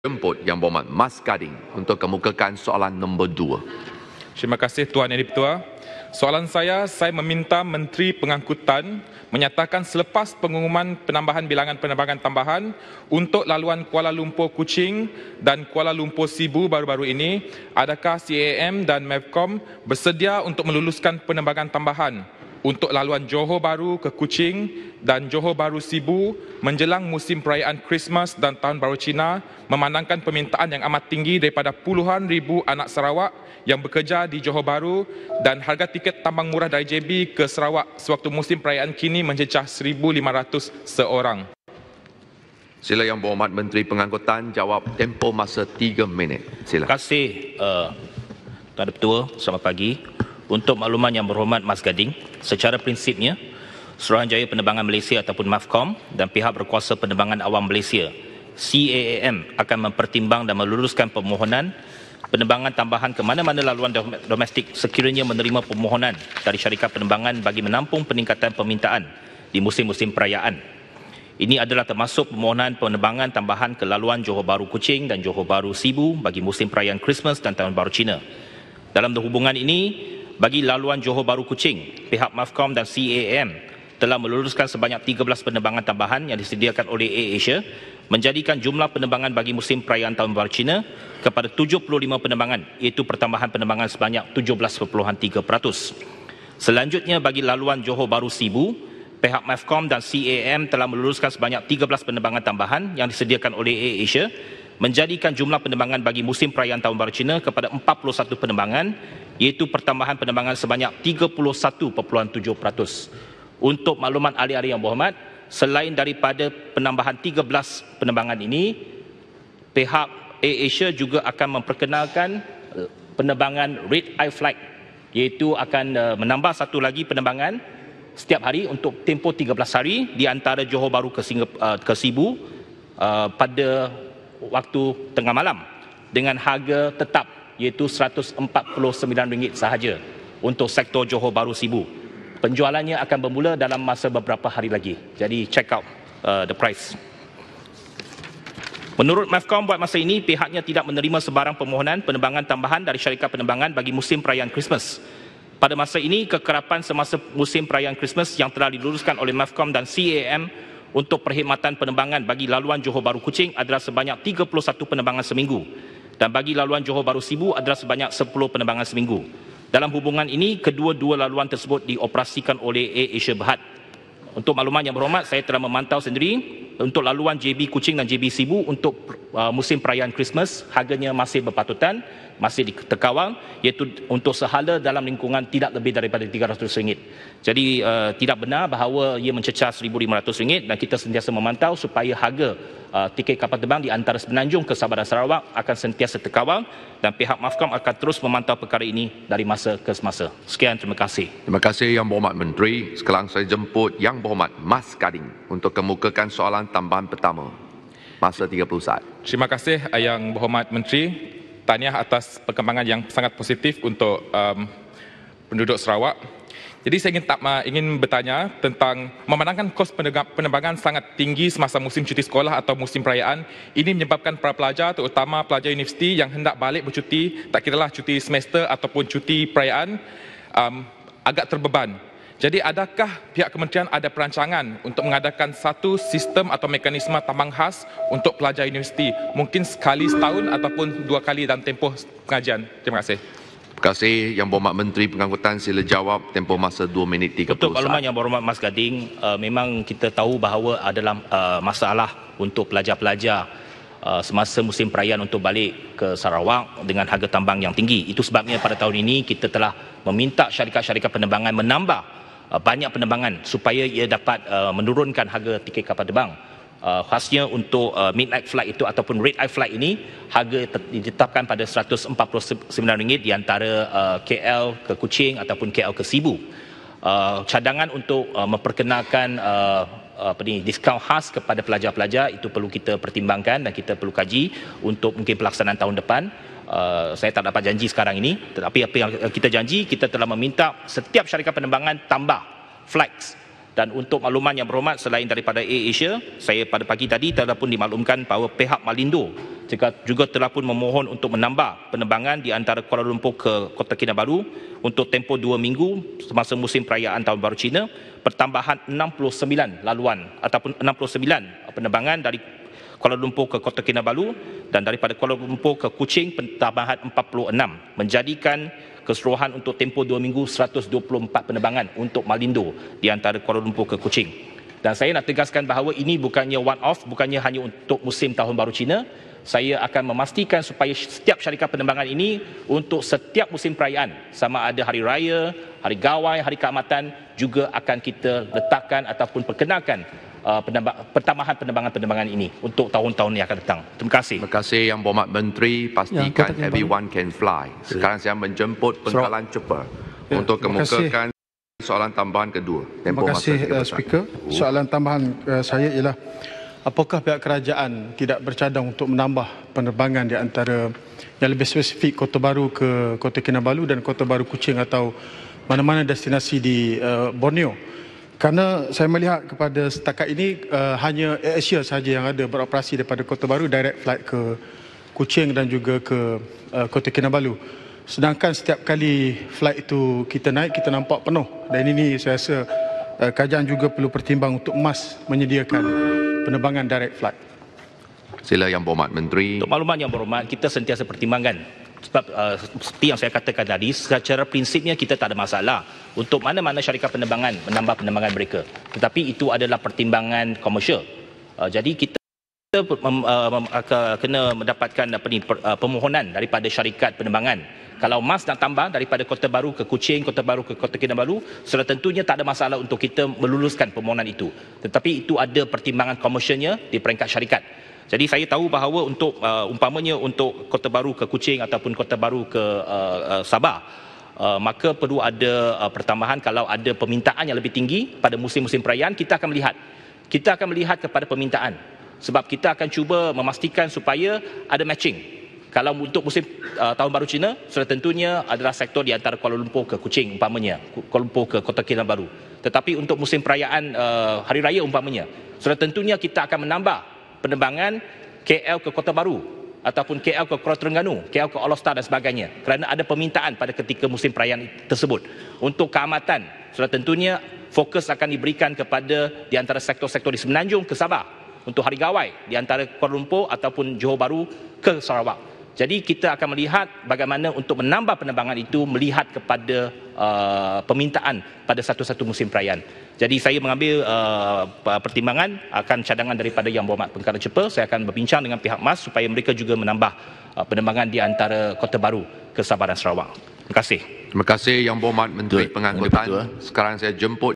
Jemput Yang Berhormat Mas Gading untuk kemukakan soalan nombor dua. Terima kasih Tuan Yang Dipertua. Soalan saya, saya meminta Menteri Pengangkutan menyatakan selepas pengumuman penambahan bilangan penerbangan tambahan untuk laluan Kuala Lumpur Kuching dan Kuala Lumpur Sibu baru-baru ini, adakah CAM dan MEVCOM bersedia untuk meluluskan penerbangan tambahan untuk laluan Johor Baru ke Kuching dan Johor Baru Sibu menjelang musim perayaan Christmas dan Tahun Baru Cina memandangkan permintaan yang amat tinggi daripada puluhan ribu anak Sarawak yang bekerja di Johor Baru dan harga tiket tambang murah dari JB ke Sarawak sewaktu musim perayaan kini mencecah 1,500 seorang. Sila Yang Berhormat Menteri Pengangkutan jawab tempoh masa 3 minit. Sila. Terima kasih uh, Tuan Ketua. Selamat pagi. Untuk makluman yang berhormat Mas Gading, secara prinsipnya Suruhanjaya Penerbangan Malaysia ataupun MAFCOM dan pihak berkuasa penerbangan awam Malaysia CAAM akan mempertimbang dan meluluskan permohonan penerbangan tambahan ke mana-mana laluan domestik sekiranya menerima permohonan dari syarikat penerbangan bagi menampung peningkatan permintaan di musim-musim perayaan. Ini adalah termasuk permohonan penerbangan tambahan ke laluan Johor Bahru Kuching dan Johor Bahru Sibu bagi musim perayaan Christmas dan Tahun Baru Cina. Dalam hubungan ini, bagi laluan Johor Bahru Kuching, pihak MAFCOM dan CAM telah meluluskan sebanyak 13 penerbangan tambahan yang disediakan oleh AirAsia menjadikan jumlah penerbangan bagi musim perayaan Tahun Baru Cina kepada 75 penerbangan iaitu pertambahan penerbangan sebanyak 17.3%. Selanjutnya bagi laluan Johor Bahru Sibu, pihak MAFCOM dan CAM telah meluluskan sebanyak 13 penerbangan tambahan yang disediakan oleh AirAsia menjadikan jumlah penerbangan bagi musim perayaan Tahun Baru Cina kepada 41 penerbangan iaitu pertambahan penerbangan sebanyak 31.7%. Untuk makluman ahli-ahli yang berhormat, selain daripada penambahan 13 penerbangan ini, pihak AirAsia juga akan memperkenalkan eh, penerbangan Red Eye Flight iaitu akan eh, menambah satu lagi penerbangan setiap hari untuk tempoh 13 hari di antara Johor Bahru ke, Singapura, eh, ke Sibu pada waktu tengah malam dengan harga tetap iaitu RM149 sahaja untuk sektor Johor Bahru Sibu. Penjualannya akan bermula dalam masa beberapa hari lagi. Jadi check out uh, the price. Menurut MAFCOM buat masa ini pihaknya tidak menerima sebarang permohonan penerbangan tambahan dari syarikat penerbangan bagi musim perayaan Christmas. Pada masa ini kekerapan semasa musim perayaan Christmas yang telah diluluskan oleh MAFCOM dan CAM untuk perkhidmatan penerbangan bagi laluan Johor Bahru Kuching adalah sebanyak 31 penerbangan seminggu dan bagi laluan Johor Bahru Sibu adalah sebanyak 10 penerbangan seminggu. Dalam hubungan ini, kedua-dua laluan tersebut dioperasikan oleh Air Asia Berhad. Untuk makluman yang berhormat, saya telah memantau sendiri untuk laluan JB Kuching dan JB Sibu untuk uh, musim perayaan Christmas, harganya masih berpatutan masih dikawal iaitu untuk sehala dalam lingkungan tidak lebih daripada RM300. Jadi uh, tidak benar bahawa ia mencecah RM1,500 dan kita sentiasa memantau supaya harga uh, tiket kapal terbang di antara Semenanjung ke Sabah dan Sarawak akan sentiasa terkawal dan pihak MAFCOM akan terus memantau perkara ini dari masa ke semasa. Sekian, terima kasih. Terima kasih Yang Berhormat Menteri. Sekarang saya jemput Yang Berhormat Mas Gading untuk kemukakan soalan tambahan pertama. Masa 30 saat. Terima kasih Yang Berhormat Menteri tahniah atas perkembangan yang sangat positif untuk um, penduduk Sarawak. Jadi saya ingin, tak, ingin bertanya tentang memandangkan kos penerbangan sangat tinggi semasa musim cuti sekolah atau musim perayaan. Ini menyebabkan para pelajar terutama pelajar universiti yang hendak balik bercuti, tak kiralah cuti semester ataupun cuti perayaan, um, agak terbeban. Jadi adakah pihak kementerian ada perancangan untuk mengadakan satu sistem atau mekanisme tambang khas untuk pelajar universiti? Mungkin sekali setahun ataupun dua kali dalam tempoh pengajian. Terima kasih. Terima kasih Yang Berhormat Menteri Pengangkutan sila jawab tempoh masa 2 minit 30 Untuk makluman Yang Berhormat Mas Gading, uh, memang kita tahu bahawa adalah uh, masalah untuk pelajar-pelajar uh, semasa musim perayaan untuk balik ke Sarawak dengan harga tambang yang tinggi. Itu sebabnya pada tahun ini kita telah meminta syarikat-syarikat penerbangan menambah Uh, banyak penerbangan supaya ia dapat uh, menurunkan harga tiket kapal terbang. Uh, khasnya untuk uh, midnight flight itu ataupun red eye flight ini harga ditetapkan pada RM149 di antara uh, KL ke Kuching ataupun KL ke Sibu. Uh, cadangan untuk uh, memperkenalkan uh, apa ni diskaun khas kepada pelajar-pelajar itu perlu kita pertimbangkan dan kita perlu kaji untuk mungkin pelaksanaan tahun depan Uh, saya tak dapat janji sekarang ini. Tetapi apa yang kita janji kita telah meminta setiap syarikat penerbangan tambah flights Dan untuk makluman yang berhormat selain daripada Air Asia, saya pada pagi tadi telah pun dimaklumkan bahawa pihak Malindo juga, juga telah pun memohon untuk menambah penerbangan di antara Kuala Lumpur ke Kota Kinabalu untuk tempoh dua minggu semasa musim perayaan Tahun Baru Cina. Pertambahan 69 laluan ataupun 69 penerbangan dari Kuala Lumpur ke Kota Kinabalu dan daripada Kuala Lumpur ke Kuching pertambahan 46 menjadikan keseluruhan untuk tempoh dua minggu 124 penerbangan untuk Malindo di antara Kuala Lumpur ke Kuching. Dan saya nak tegaskan bahawa ini bukannya one off, bukannya hanya untuk musim Tahun Baru Cina, saya akan memastikan supaya setiap syarikat penerbangan ini untuk setiap musim perayaan sama ada hari raya, hari gawai, hari keamatan juga akan kita letakkan ataupun perkenalkan uh, pertambahan penerbangan-penerbangan ini untuk tahun-tahun yang akan datang. Terima kasih. Terima kasih Yang Berhormat Menteri pastikan ya, everyone can fly. Sekarang saya menjemput pengkalan cepat ya, untuk kemukakan soalan tambahan kedua. Terima kasih uh, Speaker. Soalan tambahan uh, saya ialah apakah pihak kerajaan tidak bercadang untuk menambah penerbangan di antara yang lebih spesifik Kota Baru ke Kota Kinabalu dan Kota Baru Kuching atau mana-mana destinasi di uh, Borneo. Kerana saya melihat kepada setakat ini uh, hanya Asia sahaja yang ada beroperasi daripada Kota Baru direct flight ke Kuching dan juga ke uh, Kota Kinabalu. Sedangkan setiap kali flight itu kita naik kita nampak penuh dan ini saya rasa uh, kerajaan juga perlu pertimbang untuk emas menyediakan penerbangan direct flight. Sila Yang Berhormat Menteri. Untuk makluman Yang Berhormat, kita sentiasa pertimbangkan. Sebab uh, seperti yang saya katakan tadi, secara prinsipnya kita tak ada masalah untuk mana-mana syarikat penerbangan menambah penerbangan mereka. Tetapi itu adalah pertimbangan komersial. Uh, jadi kita kita uh, kena mendapatkan apa ni uh, permohonan daripada syarikat penerbangan kalau MAS nak tambah daripada Kota Baru ke Kuching, Kota Baru ke Kota Kinabalu, sudah tentunya tak ada masalah untuk kita meluluskan permohonan itu. Tetapi itu ada pertimbangan komersialnya di peringkat syarikat. Jadi saya tahu bahawa untuk uh, umpamanya untuk Kota Baru ke Kuching ataupun Kota Baru ke uh, uh, Sabah, uh, maka perlu ada uh, pertambahan kalau ada permintaan yang lebih tinggi pada musim-musim perayaan, kita akan melihat. Kita akan melihat kepada permintaan sebab kita akan cuba memastikan supaya ada matching. Kalau untuk musim uh, tahun baru Cina, sudah tentunya adalah sektor di antara Kuala Lumpur ke Kuching umpamanya, Kuala Lumpur ke Kota Kinabalu. Tetapi untuk musim perayaan uh, hari raya umpamanya, sudah tentunya kita akan menambah penerbangan KL ke Kota Baru ataupun KL ke Kuala Terengganu, KL ke All Star dan sebagainya. Kerana ada permintaan pada ketika musim perayaan tersebut. Untuk keamatan, sudah tentunya fokus akan diberikan kepada di antara sektor-sektor di Semenanjung ke Sabah untuk hari gawai di antara Kuala Lumpur ataupun Johor Bahru ke Sarawak. Jadi kita akan melihat bagaimana untuk menambah penerbangan itu melihat kepada uh, permintaan pada satu-satu musim perayaan. Jadi saya mengambil uh, pertimbangan akan cadangan daripada Yang Berhormat Pengkara Cepa. Saya akan berbincang dengan pihak MAS supaya mereka juga menambah uh, penerbangan di antara Kota Baru ke Sabah dan Sarawak. Terima kasih. Terima kasih Yang Berhormat Menteri Pengangkutan. Sekarang saya jemput